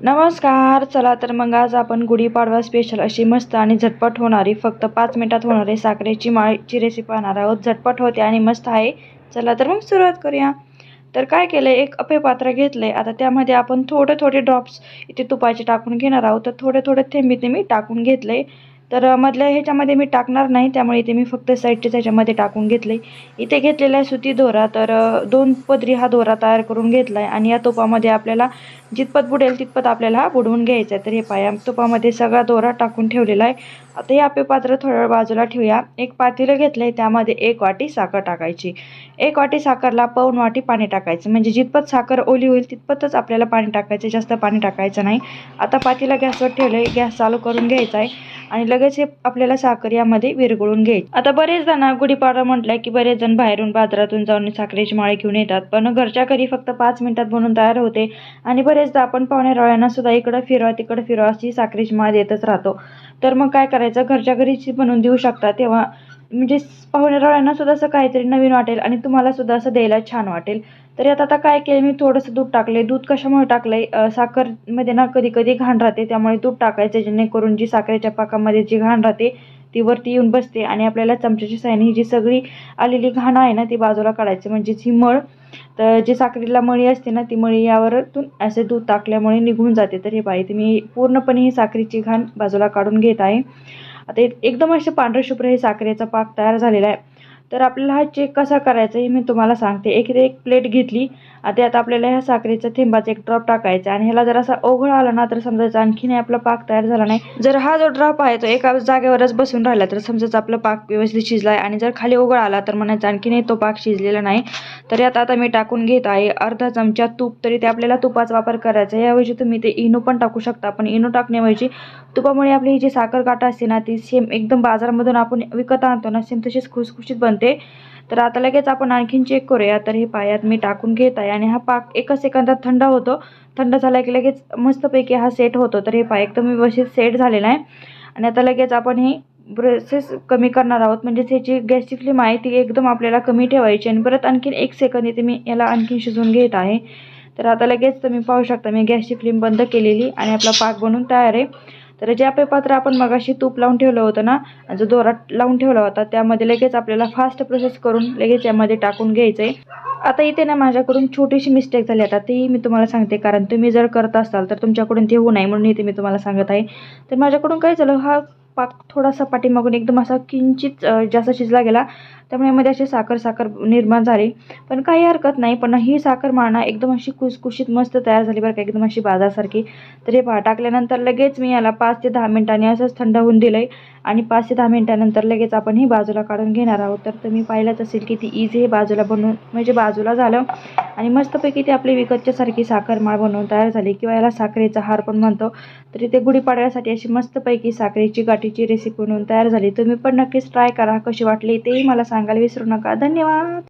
नमस्कार चला तर मग आज आपण गुढीपाडवा स्पेशल अशी मस्त आणि झटपट होणारी फक्त पाच मिनिटात होणारी साखरेची माळीची रेसिपी पाहणार आहोत. झटपट होते आणि मस्त आहे. चला तर मग सुरुवात करूया. तर काय केलं एक अपेपात्र घेतलं आहे आता त्यामध्ये आपण थोडे थोडे ड्रॉप्स इथे तुपाचे टाकून घेणार आहोत. तर थोडे थोडे थेंबी थेंबी टाकून घेतले तर मधल्या ह्याच्यामध्ये मी टाकणार नाही त्यामुळे इथे मी फक्त साईडच्या ह्याच्यामध्ये टाकून घेतले इथे घेतलेला आहे सुती दोरा तर दोन पदरी हा दोरा तयार करून घेतला आहे आणि या तोपामध्ये आपल्याला जितपत बुडेल तितपत आपल्याला हा बुडवून घ्यायचा आहे तर हे पाया तुपामध्ये सगळा दोरा टाकून ठेवलेला आहे. आता हे आपले पात्र थोड्या वेळ बाजूला ठेवूया. एक पातेलं घेतलं आहे त्यामध्ये एक वाटी साखर टाकायची. एक वाटी साखरला पाऊण वाटी पाणी टाकायचं. म्हणजे जितपत साखर ओली होईल तितपतच आपल्याला पाणी टाकायचं. जास्त पाणी टाकायचं नाही. आता पातेला गॅसवर ठेवलं आहे गॅस चालू करून घ्यायचा आहे. आणि लगेच हे आपल्याला साखर यामध्ये विरघळून घ्यायची. आता बरेच जण गुढीपाडवा म्हटलं की बरेच जण बाहेरून बाजारातून जाऊन साखरेची माळे घेऊन येतात. पण घरच्या घरी फक्त पाच मिनिटात बनून तयार होते. आणि बरेचदा आपण पाहुणे सुद्धा इकडं फिरवा तिकडं फिरवा अशी साखरेची माळ देतच राहतो. तर मग काय करायचं? घरच्या घरीची बनवून देऊ शकता. तेव्हा म्हणजे पाहुण्या सुद्धा असं काहीतरी नवीन वाटेल आणि तुम्हाला सुद्धा असं द्यायला छान वाटेल. तर यात आता काय केलं मी थोडंसं दूध टाकले दूध कशामुळे टाकलंय? साखरमध्ये ना कधी कधी घाण राहते त्यामुळे दूध टाकायचं जेणेकरून जी साखरेच्या पाकामध्ये जी घाण राहते ती वरती येऊन बसते आणि आपल्याला चमच्याची साईने ही जी सगळी आलेली घाण आहे ना ती बाजूला काढायची. म्हणजेच ही मळ तर जी साखरेला मळी असते ना ती मळी यावरतून असे दूध टाकल्यामुळे निघून जाते. तर हे पाहिजे मी पूर्णपणे ही साखरेची घाण बाजूला काढून घेत आहे. आता एक- एकदम असे पांढरे शुभ्र हे साखरेचा पाक तयार झालेला आहे. तर आपल्याला हा चेक कसा करायचा हे मी तुम्हाला सांगते. एक एक प्लेट घेतली आता आता आपल्याला ह्या साखरेचा थेंबाचा एक ड्रॉप टाकायचा आणि ह्याला जर असा ओघळ आला ना तर समजायचं आणखीन आपला पाक तयार झाला नाही जर हा जो ड्रॉप आहे तो एका जागेवरच बसून राहिला तर समजायचं आपला पाक व्यवस्थित शिजला आहे आणि जर खाली ओघळ आला तर म्हणायचं आणखीनही तो पाक शिजलेला नाही. तर यात आता मी टाकून घेत आहे अर्धा चमचा तूप तरी ते आपल्याला तुपाचा वापर करायचा आहे. याऐवजी तुम्ही ते इनो पण टाकू शकता पण इनो टाकण्याऐवजी तुपामुळे आपली ही जी साखर काटा असते ना ती सेम एकदम बाजारामधून आपण विकत आणतो ना सेम तशीच खुसखुशीत बनते. तर आता लगेच आपण आणखीन चेक करूया. तर हे पायात मी टाकून घेत आहे आणि हा पाक एका सेकंदात थंड होतो. थंड झाला की लगेच मस्तपैकी हा सेट होतो. तर हे पाय एकदम व्यवस्थित सेट झालेला आहे. आणि आता लगेच आपण ही ब्रेसेस कमी करणार आहोत. म्हणजेच ह्याची गॅसची फ्लेम आहे ती एकदम आपल्याला कमी ठेवायची आणि परत आणखीन एक सेकंद इथे मी याला आणखीन शिजवून घेत आहे. तर आता लगेच तुम्ही पाहू शकता मी गॅसची फ्लेम बंद केलेली आणि आपला पाक बनून तयार आहे. तर जे आपले पात्र आपण मगाशी तूप लावून ठेवलं होतं ना जो दोरा लावून ठेवला होता त्यामध्ये लगेच आपल्याला फास्ट प्रोसेस करून लगेच यामध्ये टाकून घ्यायचं आहे आता इथे ना माझ्याकडून छोटीशी मिस्टेक झाली. आता ती मी तुम्हाला सांगते कारण तुम्ही जर करत असाल तर तुमच्याकडून ते होऊ नये म्हणून इथे मी तुम्हाला सांगत आहे. तर माझ्याकडून काय झालं हा पाक थोडासा पाठीमागून एकदम असा किंचित जास्त शिजला गेला. त्यामुळे मध्ये अशी साखर साखर निर्माण झाली. पण काही हरकत नाही. पण ही साखर माळणा एकदम अशी कुसकुशीत मस्त तयार झाली बरं का. एकदम अशी बाजारसारखी. तर हे पहा टाकल्यानंतर लगेच मी याला पाच ते दहा मिनिटांनी असंच थंड होऊन दिलं आहे आणि पाच ते दहा मिनिटानंतर लगेच आपण ही बाजूला काढून घेणार आहोत. तर तुम्ही पाहिलंच असेल की ती इझी हे बाजूला बनवून म्हणजे बाजूला झालं. आणि मस्तपैकी ती आपली विकतच्यासारखी साखर माळ बनवून तयार झाली. किंवा याला साखरेचा हार पण म्हणतो. तर इथे गुढीपाडव्यासाठी अशी मस्तपैकी साखरेची गाठी गाठीची रेसिपी बनवून तयार झाली. तुम्ही पण नक्कीच ट्राय करा. कशी वाटली तेही मला सांगायला विसरू नका. धन्यवाद!